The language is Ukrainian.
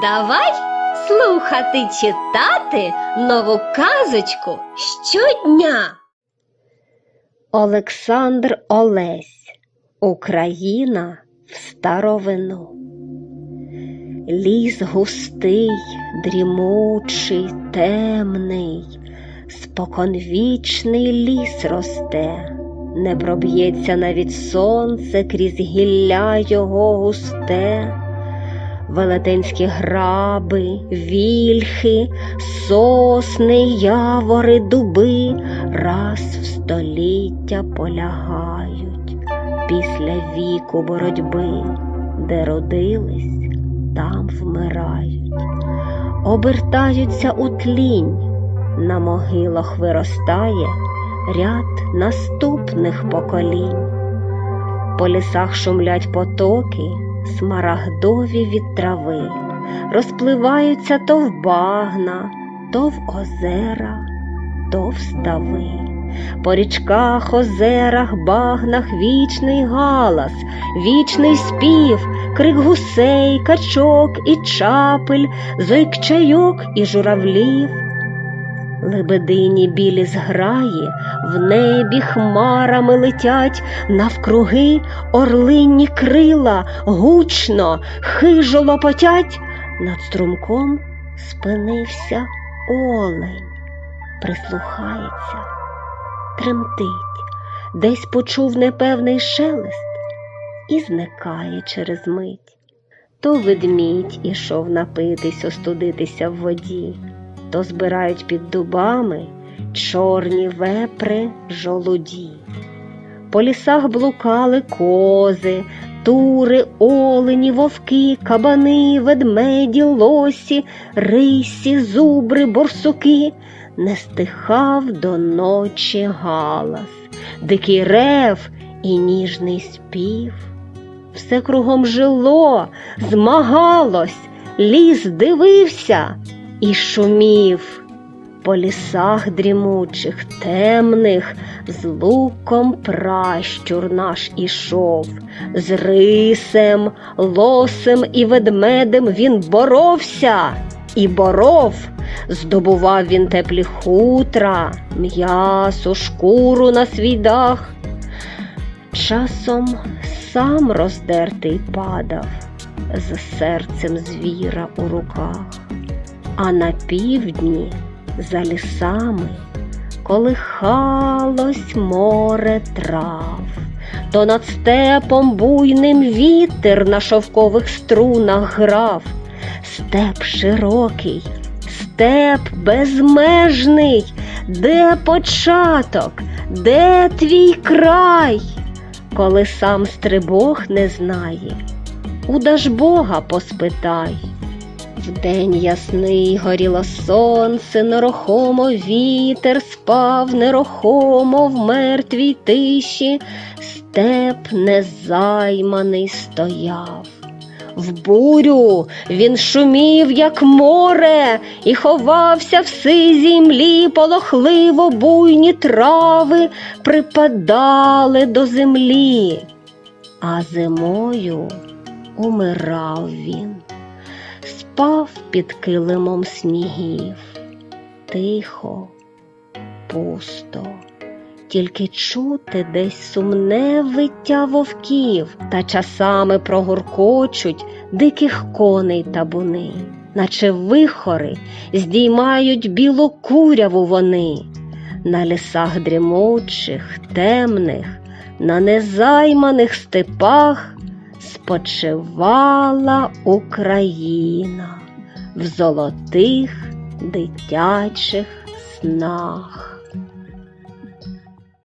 Давай слухати читати нову казочку щодня. Олександр Олесь Україна в старовину. Ліс густий, дрімучий, темний, споконвічний ліс росте, не проб'ється навіть сонце крізь гілля його густе. Велетенські граби, вільхи, сосни, явори, дуби раз в століття полягають після віку боротьби, де родились, там вмирають, обертаються у тлінь, на могилах виростає ряд наступних поколінь. По лісах шумлять потоки, смарагдові від трави, розпливаються то в багна, то в озера, то в стави. По річках, озерах, багнах вічний галас, вічний спів, крик гусей, качок і чапель, зойк чайок і журавлів. Лебедині білі зграї в небі хмарами летять, навкруги орлинні крила гучно, хижо лопотять. Над струмком спинився олень, прислухається, тремтить, десь почув непевний шелест і зникає через мить. То ведмідь ішов напитись, остудитися в воді то збирають під дубами чорні вепри жолуді. По лісах блукали кози, тури, олені, вовки, кабани, ведмеді, лосі, рисі, зубри, борсуки, не стихав до ночі галас, дикий рев і ніжний спів. Все кругом жило, змагалось, ліс дивився і шумів по лісах дрімучих, темних, з луком пращур наш ішов, з рисем, лосем і ведмедем він боровся і боров. Здобував він теплі хутра, м'ясо, шкуру на свій дах. Часом сам роздертий падав з серцем звіра у руках. А на півдні за лісами колихалось море трав, то над степом буйним вітер на шовкових струнах грав, степ широкий, степ безмежний, де початок, де твій край, коли сам стрибог не знає, у Дажбога поспитай. Вдень ясний горіло сонце, нерухомо вітер спав, нерухомо в мертвій тиші, степ незайманий стояв. В бурю він шумів, як море, і ховався в сизій млі, полохливо буйні трави припадали до землі, а зимою умирав він спав під килимом снігів, тихо, пусто, тільки чути десь сумне виття вовків та часами прогуркочуть диких коней табуни, наче вихори здіймають білу куряву вони, на лісах дрімучих, темних, на незайманих степах спочивала Україна в золотих дитячих снах.